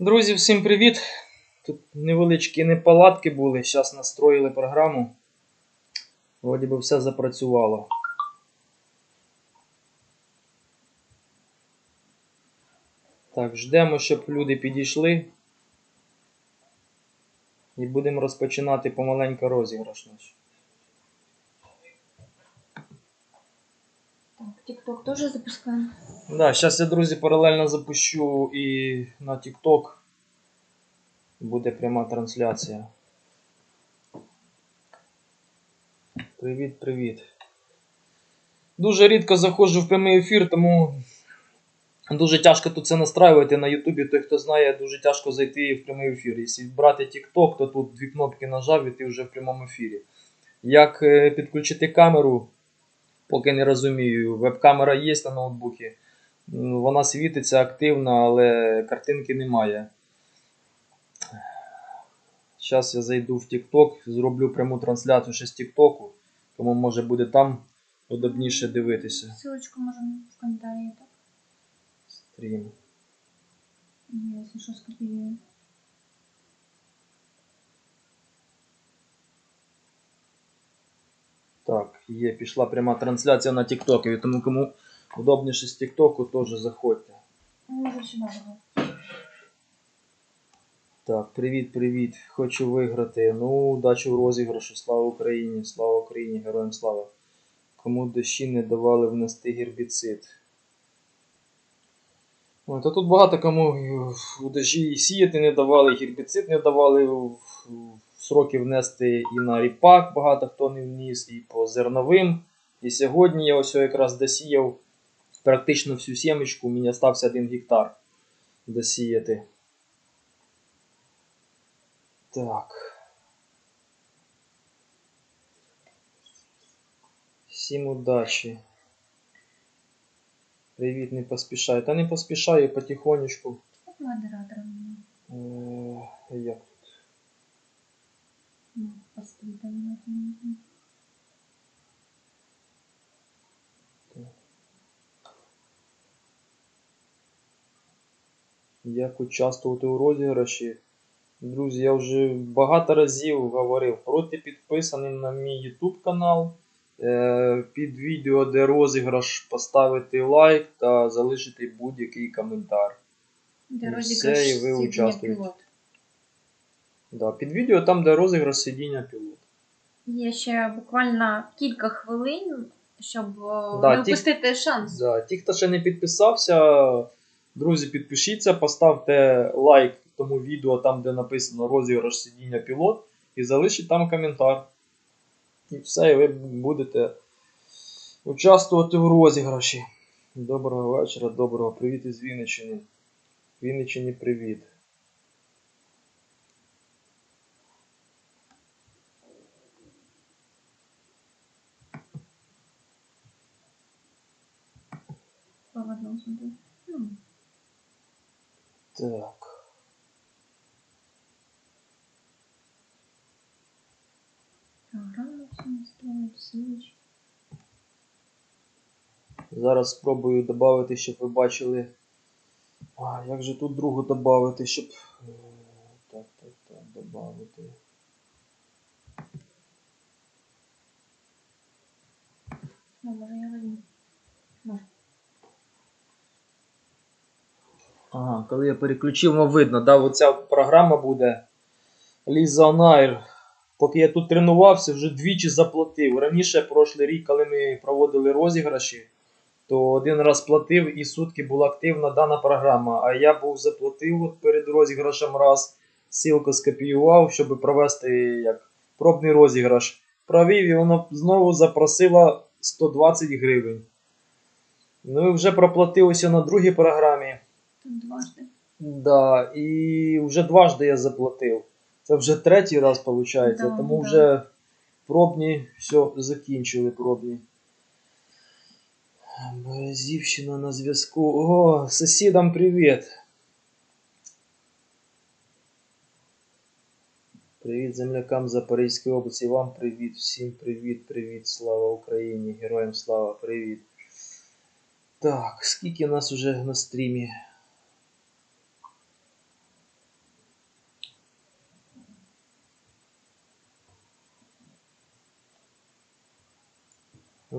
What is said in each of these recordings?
Друзі, всім привіт! Тут невеличкі неполадки були. Зараз настроїли програму. Вроді би все запрацювало. Так, ждемо, щоб люди підійшли. І будемо розпочинати помаленько розіграш наш. Так, ТикТок тоже запускаем. Да, зараз я, друзі, паралельно запущу і на TikTok. Буде пряма трансляція. Привіт, привіт. Дуже рідко заходжу в прямий ефір, тому дуже тяжко тут це настраювати на Ютубі. Той, хто знає, дуже тяжко зайти в прямий ефір. Якщо брати TikTok, то тут дві кнопки нажав і ти вже в прямому ефірі. Як е, підключити камеру, поки не розумію. Веб-камера є на ноутбуці. Вона світиться активно, але картинки немає. Зараз я зайду в TikTok, зроблю пряму трансляцію ще з TikTok, тому може буде там удобніше дивитися. Ссылочку можем в комментарии, так? Стрім. Я, если что, скопирую. Так, є, пішла пряма трансляція на TikTok, тому кому удобніше з TikTok, теж заходьте. Было. Так, привіт, привіт. Хочу виграти. Ну, удачі в розіграшу. Слава Україні, слава Україні, героям слава. Кому дощі не давали внести гербіцид. Ой, та тут багато кому у дощі і сіяти не давали, гербіцид не давали в, в сроки внести і на ріпак багато хто не вніс, і по зерновим. І сьогодні я ось якраз досіяв практично всю сімечку, у мене стався один гектар досіяти. Так. Всім удачі. Привіт, не поспішай. Та не поспішаю потихонечку. Модератором? Як участвувати у розіграші? Друзі, я вже багато разів говорив, проти підписаний на мій YouTube канал. Е, Під відео, де розіграш, поставити лайк та залишити будь-який коментар. Де розіграш все, і ви участвуєте. Да, під відео там, де розіграш сидіння пілот. Є ще буквально кілька хвилин, щоб е, Да, не ті- шанс. Да, ті, хто ще не підписався, друзі, підпишіться, поставте лайк тому відео, там, де написано розіграш сидіння пілот, і залишіть там коментар. І все, і ви будете участвувати в розіграші. Доброго вечора, доброго. Привіт із Вінниччини. Вінниччині привіт. По одному смотрю. Ну, Так. программу все настроить. Зараз спробую додати, щоб ви бачили. А, як же тут другу додати, щоб. е, Так, так, так, додати. Ну, може я возьму. Може. Ага, коли я переключив, ну видно, да, оця програма буде Ліза Онайр. Поки я тут тренувався, вже двічі заплатив. Раніше, прошлий рік, коли ми проводили розіграші, то один раз платив і сутки була активна дана програма. А я був заплатив от перед розіграшем раз, ссылку скопіював, щоб провести як пробний розіграш. Провів і воно знову запросило 120 гривень. Ну і вже проплатилося на другій програмі. Тут дважды. Да, і вже дважди я заплатив. Це вже третій раз виходить, Да, тому да. вже пробні все закінчили пробні. Березівщина на зв'язку. О, сусідам привіт. Привіт землякам Запорізької області. Вам привіт, всім привіт, привіт, слава Україні, героям слава, привіт. Так, скільки нас уже на стрімі?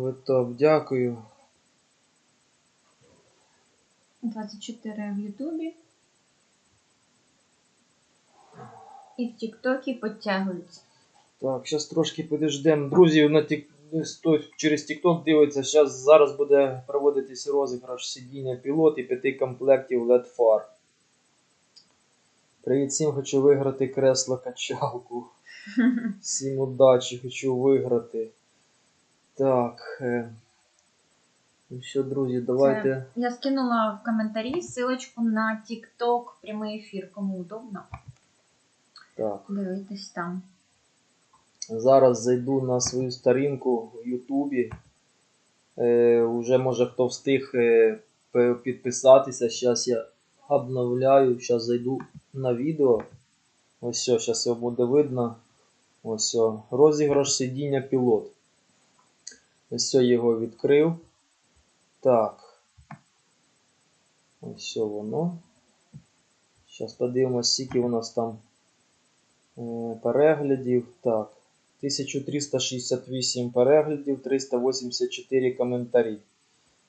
Ви топ, дякую. 24 в Ютубі. І в Тіктокі підтягуються. Так, зараз трошки підождемо. Друзі, на тік... через TikTok дивиться, зараз зараз буде проводитись розіграш сидіння пілот і п'яти комплектів LED фар. Привіт всім, хочу виграти кресло качалку. Всім удачі, хочу виграти. Так. Е... Ну що, друзі, давайте. Я скинула в коментарі ссылочку на TikTok прямий ефір, кому удобно. Так. Дивитись там. Зараз зайду на свою сторінку в Ютубі. Е, уже може хто встиг е, підписатися. Зараз я обновляю. Зараз зайду на відео. Ось все, зараз його буде видно. Ось все. Розіграш сидіння пілот. Ось його відкрив. Так. Ось воно. Зараз подивимось, скільки у нас там е, переглядів. Так. 1368 переглядів, 384 коментарі.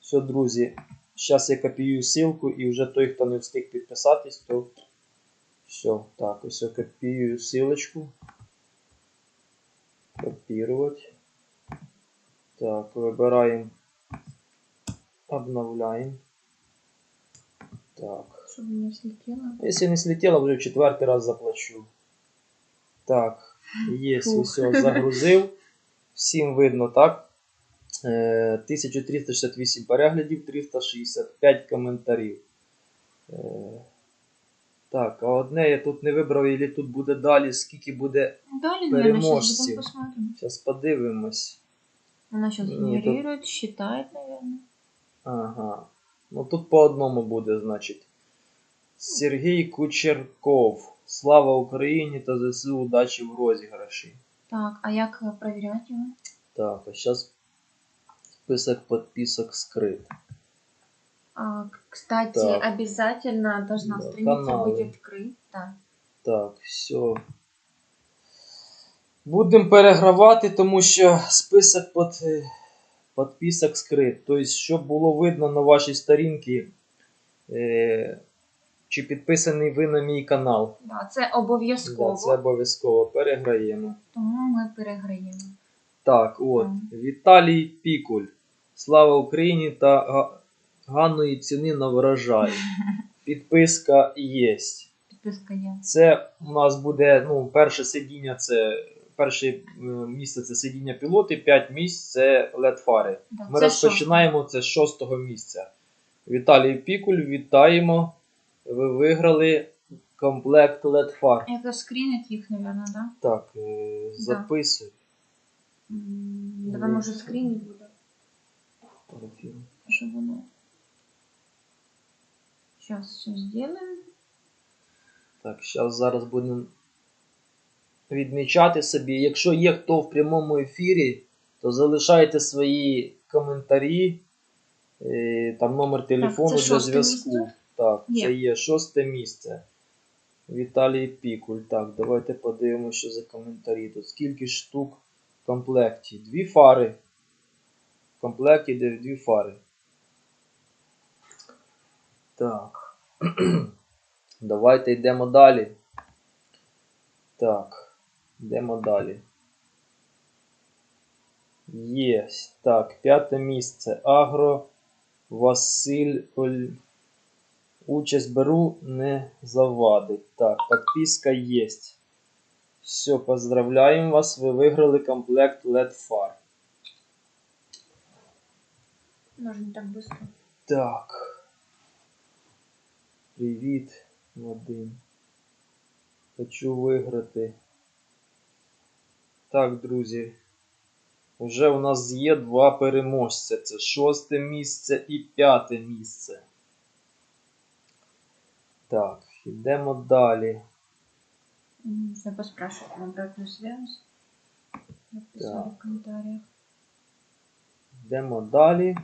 Все, друзі. Зараз я копіюю ссылку і вже той, хто не встиг підписатись, то все. Так, ось я копіюю ссылочку. Копірувати. Так, вибираємо. Обновляємо. Так. Щоб не слетіло. Если не слетело, вже в четвертий раз заплачу. Так, є, все, загрузив. Всім видно, так? Е, 1368 переглядів, 365 коментарів. Е, так, а одне я тут не вибрав, і тут буде далі, скільки буде. Далі, Переможців. Зараз подивимось. Она сейчас Нет, генерирует, считает, наверное. Ага. Ну тут по одному буде, значить. Сергій Кучерков. Слава Україні та ЗСУ удачі в розіграші. Так, а як е, проверять его? Так, а зараз список підписок скрит. А, к- кстати, Так. обязательно должна Да, страница каналы. быть открыта. Так, все. Будемо перегравати, тому що список під, е, підписок скрит. Тобто, щоб було видно на вашій сторінці, е, чи підписаний ви на мій канал. Да, це обов'язково. Да, це обов'язково переграємо. Тому ми переграємо. Так, от. Так. Віталій Пікуль. Слава Україні та га- ганної ціни на врожай. Підписка є. Це у нас буде ну, перше сидіння, це перше е, місце це сидіння пілоти, 5 місць це LED-фари. Да, Ми це розпочинаємо це з шостого місця. Віталій Пікуль, вітаємо. Ви виграли комплект LED-фар. що? Скрінить їх, наверное, да? Так, е, записуй. М, Давай, може, скрінить буде, щоб воно. Сейчас все сделаем. Так, зараз зараз будемо відмічати собі. Якщо є хто в прямому ефірі, то залишайте свої коментарі, е, там номер телефону це для зв'язку. Так, Є. це є шосте місце. Віталій Пікуль. Так, давайте подивимося, що за коментарі. Тут скільки штук в комплекті? Дві фари. В комплекті де дві фари. Так. Давайте йдемо далі. Так, йдемо далі. Є. Так, п'яте місце. Агро Василь Оль... Участь беру, не завадить. Так, подписка есть. Все, поздравляем вас, ви виграли комплект LED фар. Може не так быстро. Так. Привіт, Вадим. Хочу виграти. Так, друзі. Вже у нас є два переможця. Це шосте місце і п'яте місце. Так, йдемо далі. М, Нужно поспрашивать на обратную связь. Написали в комментариях. Йдемо далі.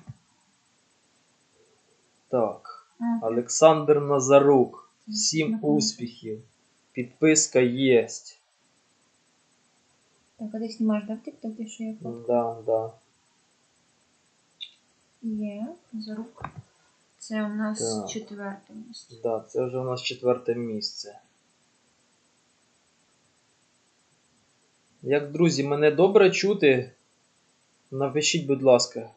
Так. А, Олександр Назарук. Всім успіхів. Підписка єсть. Так, а ты снимаешь, да, в ТикТоке, что я фото? Да, да. Є, за рук. Це у нас Так. четверте місце. Да, це вже у нас четверте місце. Як друзі, мене добре чути? Напишіть, будь ласка.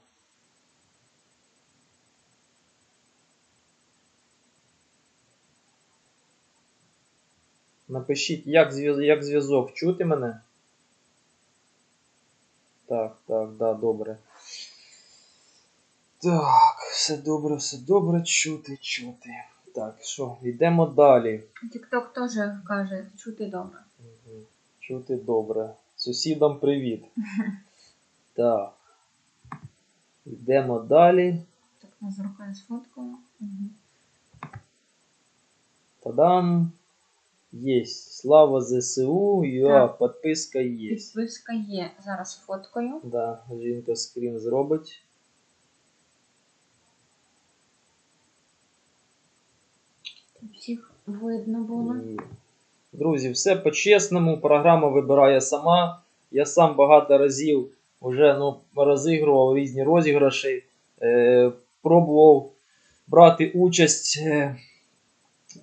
Напишіть, як зв'яз- як зв'язок чути мене? Так, так, да, добре. Так, все добре, все добре, чути, чути. Так, що, йдемо далі. Тікток теж каже, чути добре. Чути добре. Сусідам привіт. Так. Йдемо далі. Так, нас рукою сфоткала. Угу. Та-дам. Єсть. Слава ЗСУ. Юа, Так. підписка є. Підписка є. Зараз фоткою. Да, жінка скрін зробить. Всіх видно було. І... Друзі, все по-чесному. Програма вибирає сама. Я сам багато разів вже ну, розігрував різні розіграші. Е, пробував брати участь е,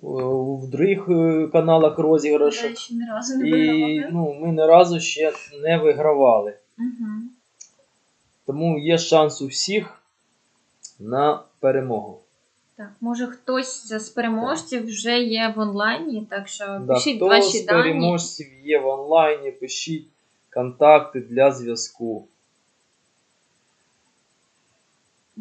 в других е, каналах розіграшів. ще ні разу не І ну, ми ні разу ще не вигравали. Угу. Тому є шанс у всіх на перемогу. Так, може хтось з переможців вже є в онлайні, так що Да, пишіть хто ваші з дані. переможців є в онлайні, пишіть контакти для зв'язку.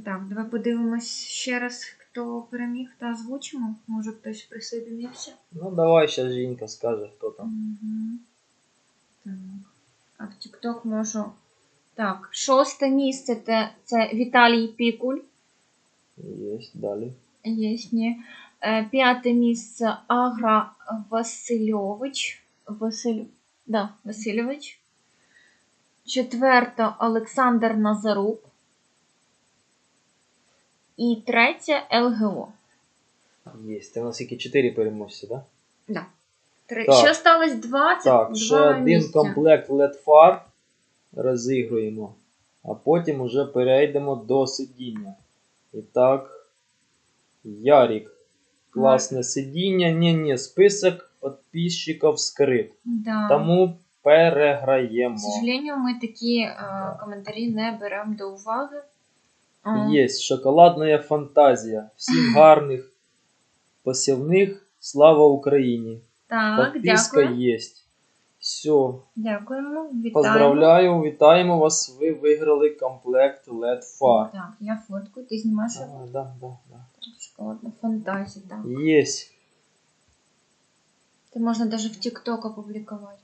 Так, давай подивимось ще раз, хто переміг та озвучимо. Може хтось присоединився. Ну, давай ще жінка скаже, хто там. Угу. Так. А в TikTok можу. Так, шосте місце це, це Віталій Пікуль. Є, далі. Є, ні. Е, П'яте місце Агра Васильович. Василь... Да, Васильович. Четверте Олександр Назарук. І третє ЛГО. Є. Це у нас які 4 переможці, так? Да? Да. Три. Так. Ще осталось два. Так, два ще один місця. комплект LED фар розігруємо, а потім вже перейдемо до сидіння. І так, Ярік. Класне сидіння. Ні, ні, список підписчиків скрит. Да. Тому К переграємо. сожалению, ми такі е, коментарі не беремо до уваги. О, Є шоколадна фантазія. Всім гарних посівних. Слава Україні! Так, Подписка дякую. є. Все. Дякуємо. Вітаю. Поздравляю, вітаємо вас. Ви виграли комплект LED фар. Так, я фотку, ти знімаєш А, да, да, да. шоколадна фантазія. Так. Єсть. Це можна навіть в TikTok опублікувати.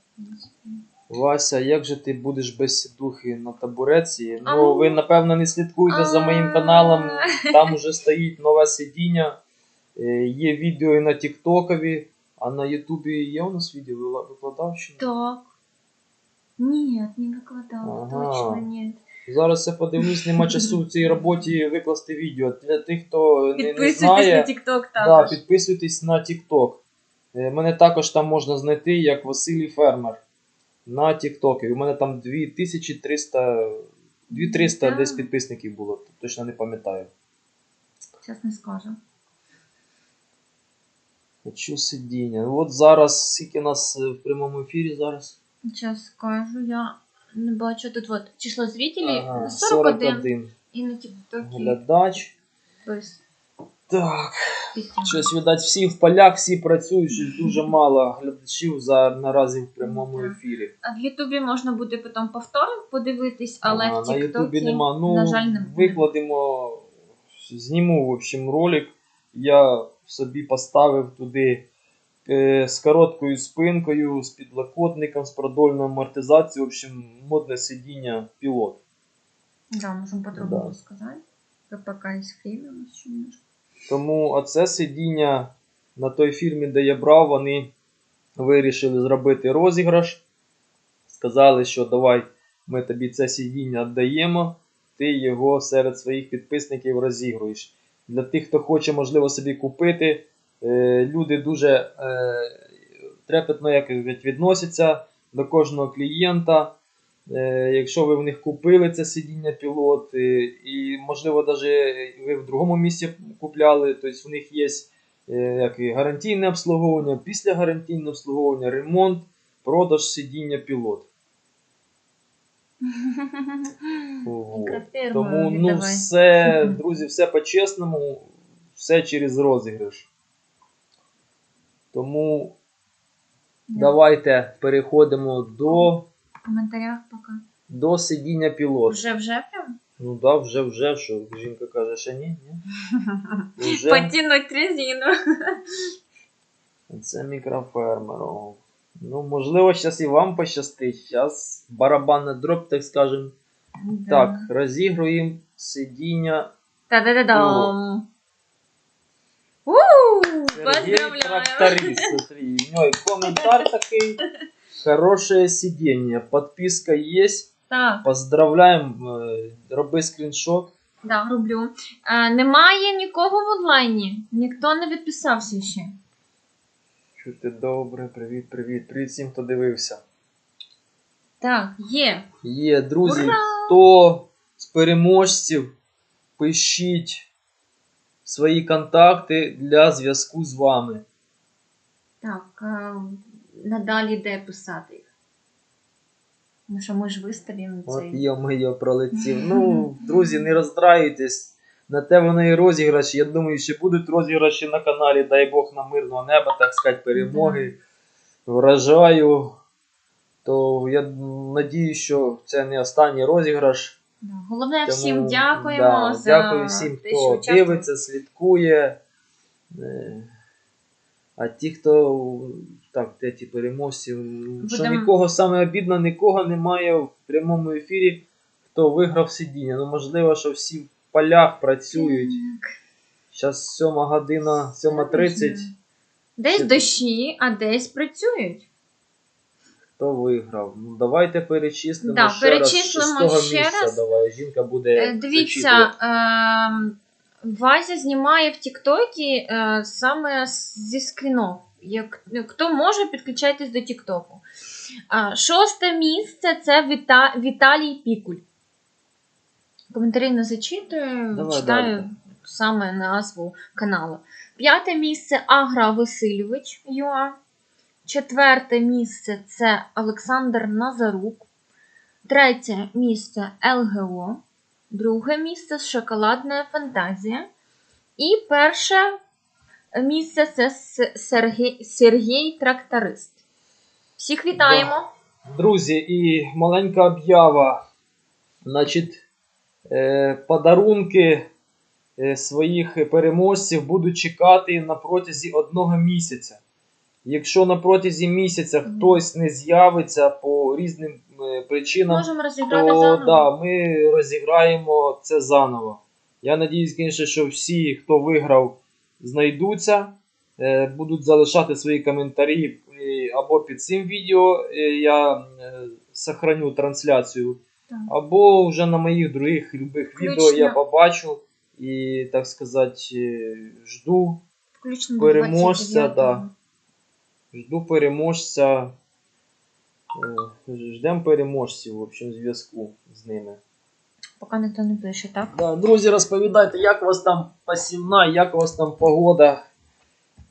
Вася, як же ти будеш без сідухи на табуреці? Ну, ви, напевно, не слідкуєте за моїм каналом. Там уже стоїть нове сидіння. Е, Є відео і на Тіктокові, а на Ютубі є у нас відео Вила- викладав чи ні? Так. Ні, не викладала, Ага. точно ні. Зараз я подивлюсь, нема часу в цій роботі викласти відео. Для тих, хто не, не Підписуйтесь знає, на TikTok да, також. підписуйтесь на TikTok. Е, Мене також там можна знайти як Василій Фермер на TikTok. У мене там 2300, 2300 Так. десь підписників було, точно не пам'ятаю. Зараз не скажу. Хочу сидіння. От зараз, скільки нас е, в прямому ефірі зараз? Зараз скажу, я не бачу тут от число зрителей Ага, 41, 41 і на TikTok глядач. без Так, щось, видать, всі в полях, всі працюють, щось дуже мало глядачів за, наразі в прямому ефірі. А в Ютубі можна буде потім повторно подивитись, але Ага, в на Ютубі нема. Ну, на жаль, не буде. викладемо, зніму, в общем, ролик. Я собі поставив туди е, з короткою спинкою, з підлокотником, з продольною амортизацією. В общем, модне сидіння пілот. Да, можемо подробно Да. розказати. ППК із фільмом, що немножко. Тому оце сидіння на той фірмі, де я брав, вони вирішили зробити розіграш. Сказали, що давай ми тобі це сидіння віддаємо, ти його серед своїх підписників розігруєш. Для тих, хто хоче, можливо, собі купити, е, люди дуже е, трепетно як відносяться до кожного клієнта. Е, якщо ви в них купили це сидіння пілот, е, і, можливо, навіть ви в другому місці купляли, тобто в них є е, як і гарантійне обслуговування, після гарантійне обслуговування, ремонт, продаж сидіння пілот. Тому ну, все, друзі, все по-чесному, все через розіграш. Тому давайте переходимо до, коментарях поки. до сидіння пілот. Вже вже прям? Ну так, да, вже вже, що жінка каже, ще ні, ні. Вже Потянуть резину. це мікрофермер. Ну, можливо, зараз і вам пощастить. Зараз барабанна дроп, так скажем. Так, розігруємо сидіння Та-да-да-дам. Поздравляю. Тракторист, смотри, у него и комментарий такой. Хорошее сиденье. Подписка есть. Так, Поздравляем. э, Роби скріншот. да, роблю. Е, немає нікого в онлайні. Ніхто не відписався ще. Чути добре, привіт, привіт. Привіт всім, хто дивився. Так, є. Є, друзі, Ура! хто з переможців, пишіть свої контакти для зв'язку з вами. Так, е, надалі де писати їх? Ну що ми ж виставимо От цей. йо-моє пролетів. Ну, друзі, не роздраюйтесь. На те воно і розіграш. Я думаю, ще будуть розіграші на каналі, дай Бог на мирного неба, так сказати, перемоги. Вражаю. То я надію, що це не останній розіграш. Да. Головне, Тому, всім дякуємо да, за дякую всім, те, хто дивиться, слідкує. Е, А ті, хто так, де ті переможці, що Будем- нікого саме обідно, нікого немає в прямому ефірі, хто виграв сидіння. Ну, можливо, що всі в полях працюють. Зараз 7 година, 7.30. Десь дощі, а десь працюють. Хто виграв? Ну, давайте перечислимо Да, ще раз. перечислимо Шестого ще місця раз. давай. Жінка буде. Е, Дивіться, зачитувати. ем, Вася знімає в Тіктокі е, саме з- зі скрінов. Як, хто може, підключайтесь до Тіктоку. Шосте місце це Віта, Віталій Пікуль. Коментарі не зачитую, Давай, читаю давай. саме назву каналу. П'яте місце Агра Васильович ЮА. Четверте місце це Олександр Назарук. Третє місце ЛГО. Друге місце Шоколадна фантазія. І перше місце це Сергій, Сергій Тракторист. Всіх вітаємо! Друзі, і маленька об'ява. Значить, е, подарунки е, своїх переможців будуть чекати на протязі одного місяця. Якщо на протязі місяця Мгм. хтось не з'явиться по різним е, причинам, то да, ми розіграємо це заново. Я надіюсь, звісно, що всі, хто виграв, знайдуться, е, будуть залишати свої коментарі або під цим відео е, я е, сохраню трансляцію, Так. або вже на моїх других любих відео я побачу і, так сказати, жду, Включно переможця, да. жду переможця. Ждемо переможців, в общем, зв'язку з ними. Поки ніхто не пише, так? Да, друзі, розповідайте, як у вас там посівна, як у вас там погода.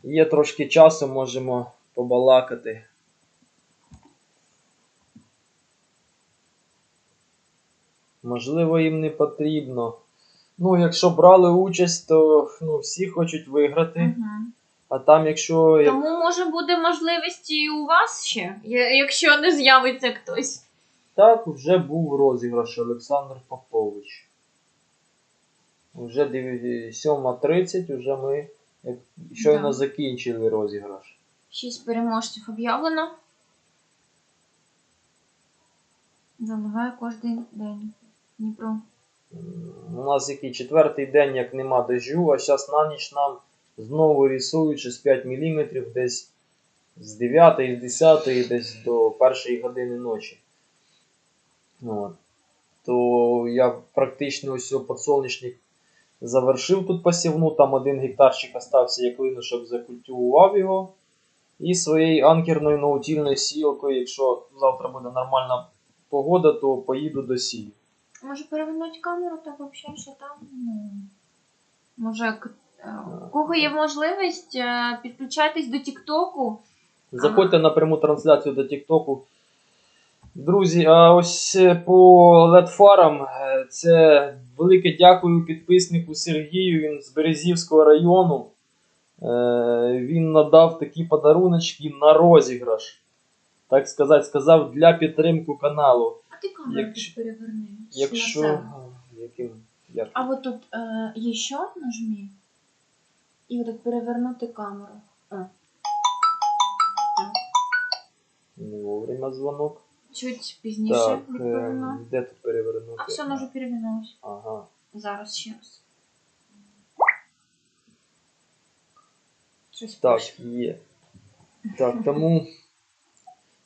Є трошки часу, можемо побалакати. Можливо, їм не потрібно. Ну, якщо брали участь, то ну, всі хочуть виграти. Угу. А там, якщо. як- Тому може буде можливість і у вас ще, якщо не з'явиться хтось. Так, вже був розіграш Олександр Попович. Вже диві- 7.30, вже ми щойно Да. закінчили розіграш. Шість переможців об'явлено. Заливає кожен день. Дніпро. У нас який четвертий день, як нема дождю, а зараз на ніч нам знову рисують щось 5 мм десь з 9, з 10 десь до першої години ночі. От. То я практично ось подсолнечник завершив тут посівну, там один гектарчик остався як линошок, закультивував його. І своєю анкерною наутільною сілкою, якщо завтра буде нормальна погода, то поїду до Сі. Може перевернути камеру, так взагалі, що там. Ну, може, е, у кого є можливість, е, підключайтесь до Тіктоку. Заходьте на пряму трансляцію до Тіктоку. Друзі, а ось е, по ледфарам е, це велике дякую підписнику Сергію. Він з Березівського району. Е, Він надав такі подаруночки на розіграш. Так сказати, сказав для підтримки каналу. А ти камеру Якщо- переверни. Якщо. А, Яким? Як? А вот тут е, еще нажми. І отак перевернути камеру. О. Так. Не вовремя дзвонок. Чуть пізніше Так, е, відповімо. де тут перевернути? А все, воно вже перевернулось. Ага. Зараз ще раз. Щось Так, пише. є. Так, тому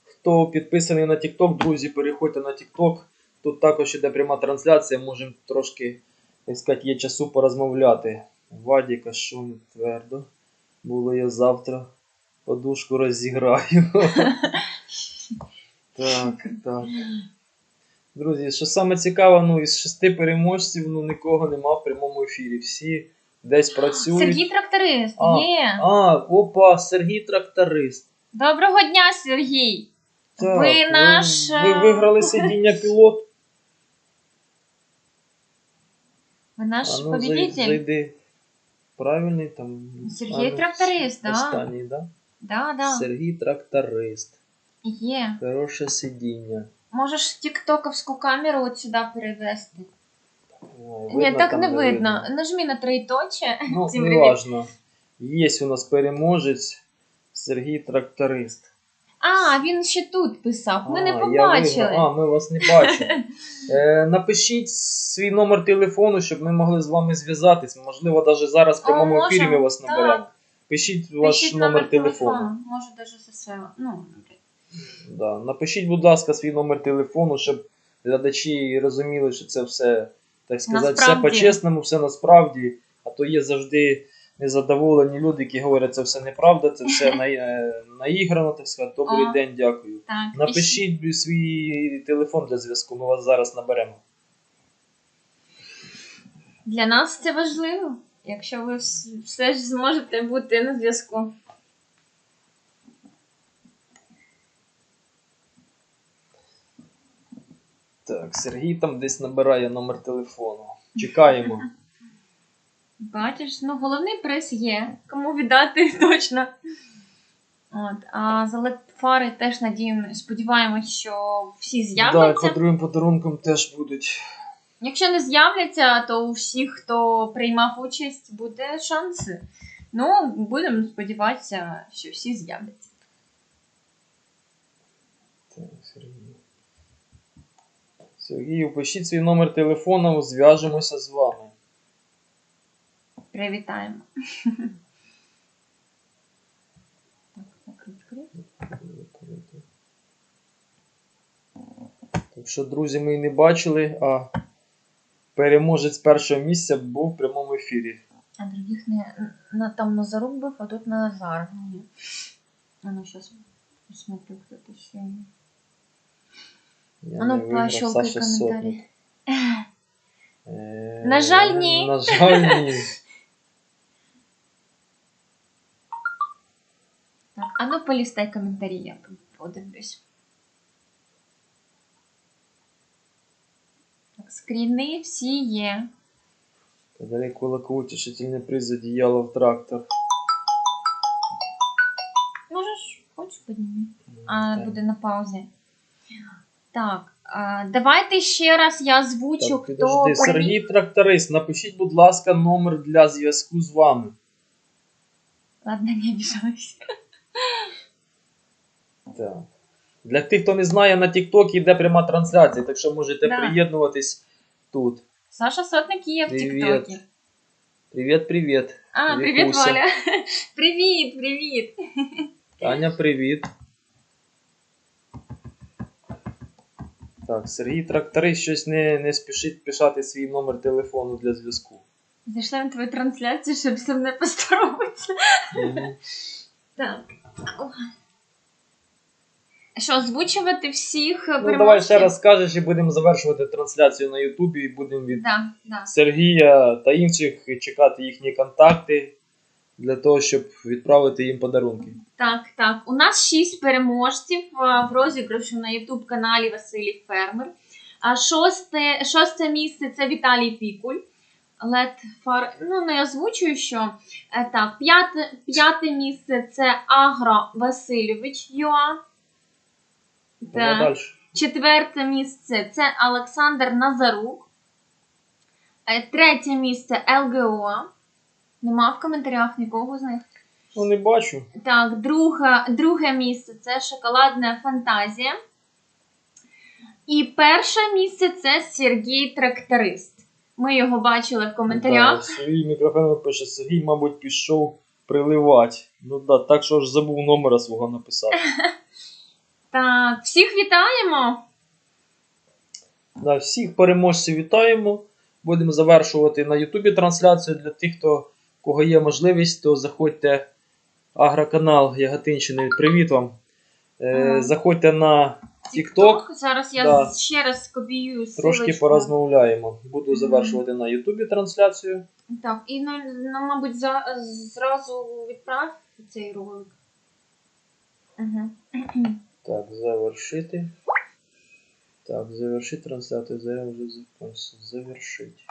хто підписаний на TikTok, друзі, переходьте на TikTok. Тут також іде пряма трансляція, можемо трошки, так сказати, є часу порозмовляти. Вадіка, що не твердо. Було я завтра подушку розіграю. так, так. Друзі, що саме цікаве, ну із шести переможців ну, нікого нема в прямому ефірі. Всі десь працюють. Сергій тракторист, А. є. А, опа, Сергій тракторист. Доброго дня, Сергій. Так, Ви наш, Ви, е, ви виграли сидіння пілот. Ви наш а ну, зай- победитель. зайди. Правильний там. Сергій а ну, тракторист, да. Останній, да? Да, да. Сергій тракторист. Є. Хороше сидіння. Можеш тіктоковську камеру от сюди перевести. О, Ні, так там, не видно. Нажмі на троєточие. Ну, Тим не временем. важно. Є у нас переможець Сергій тракторист. А, він ще тут писав. Ми А, не я побачили. виграв. А, ми вас не бачимо. Е, напишіть свій номер телефону, щоб ми могли з вами зв'язатись. Можливо, навіть зараз в О, прямому можемо. ефірі ми вас Так. наберемо. Пишіть ваш Пишіть номер, телефону. Може, навіть за себе. Ну, Да. Напишіть, будь ласка, свій номер телефону, щоб глядачі розуміли, що це все, так сказати, все по-чесному, все насправді. А то є завжди незадоволені люди, які говорять, це все неправда, це все на, е, наіграно, так сказати. Добрий О. день, дякую. так. Напишіть свій телефон для зв'язку, ми вас зараз наберемо. Для нас це важливо, якщо ви все ж зможете бути на зв'язку. Так, Сергій там десь набирає номер телефону. Чекаємо. Бачиш, ну головний приз є. Кому віддати точно. От, а за лед-фари теж надіємо, сподіваємось, що всі з'являться. по другим подарункам теж будуть. Якщо не з'являться, то у всіх, хто приймав участь, буде шанси. Ну, будемо сподіватися, що всі з'являться. Так, Сергій. Сергію, пишіть свій номер телефону, зв'яжемося з вами. Привітаємо. Так, що, друзі, ми і не бачили, а переможець першого місця був в прямому ефірі. А других не на, там Назарук був, а тут Назар. Ні. А ну сейчас посмотрю, кто то еще. Я А ну, не пощелкай коментарі. Е, На жаль, ні. На жаль, ні. Так, а ну полістай коментарі, я подивлюсь. Так, скріни всі є. Подари кулаку утішительний приз одіяло в трактор. Можеш, хочеш підніми. А, Так. буде на паузі. Так, а, давайте ще раз я озвучу, Так, хто підожди. Сергій Тракторист, напишіть, будь ласка, номер для зв'язку з вами. Ладно, не обижайся. Так. Для тих, хто не знає, на TikTok йде пряма трансляція, так що можете Да. приєднуватись тут. Саша Сотник є в Привіт. Тіктокі. Привіт, привіт. А, привіт, Вікуся. Валя. Привіт, привіт. Таня, привіт. Так, Сергій Тракторист щось не, не спішить писати свій номер телефону для зв'язку. Зайшла на твою трансляцію, щоб зі мною поздороватися. Мгм. Так. Що, озвучувати всіх Ну, переможців? давай ще раз скажеш і будемо завершувати трансляцію на Ютубі, і будемо від Да, да. Сергія та інших чекати їхні контакти для того, щоб відправити їм подарунки. Так, так. У нас шість переможців в розіграшу на Ютуб каналі Василій Фермер. А шосте, шосте місце це Віталій Пікуль. Лед фар... Ну, не озвучую, що. Е, Так, п'яте, п'яте місце це Агро Васильович Юа. Так. Четверте місце це Олександр Назарук. Е, Третє місце ЛГО. Нема в коментарях нікого з них. Ну, не бачу. Так, друге, друге місце це шоколадна фантазія. І перше місце це Сергій Тракторист. Ми його бачили в коментарях. Да, свій мікрофон пише Сергій, мабуть, пішов приливати. Ну да, так що ж забув номера свого написати. Так, всіх вітаємо! Да, всіх переможців вітаємо. Будемо завершувати на Ютубі трансляцію для тих, хто кого є можливість, то заходьте агроканал Яготинщини. Привіт вам. Е, Заходьте на TikTok, Зараз я Да. ще раз копіюю трошки силочку. порозмовляємо. Буду завершувати на Ютубі трансляцію. Так, і ну, ну, мабуть, за, зразу відправ цей ролик. Угу. Так, завершити. Так, завершити трансляцію. Зараз вже закончив. Завершити.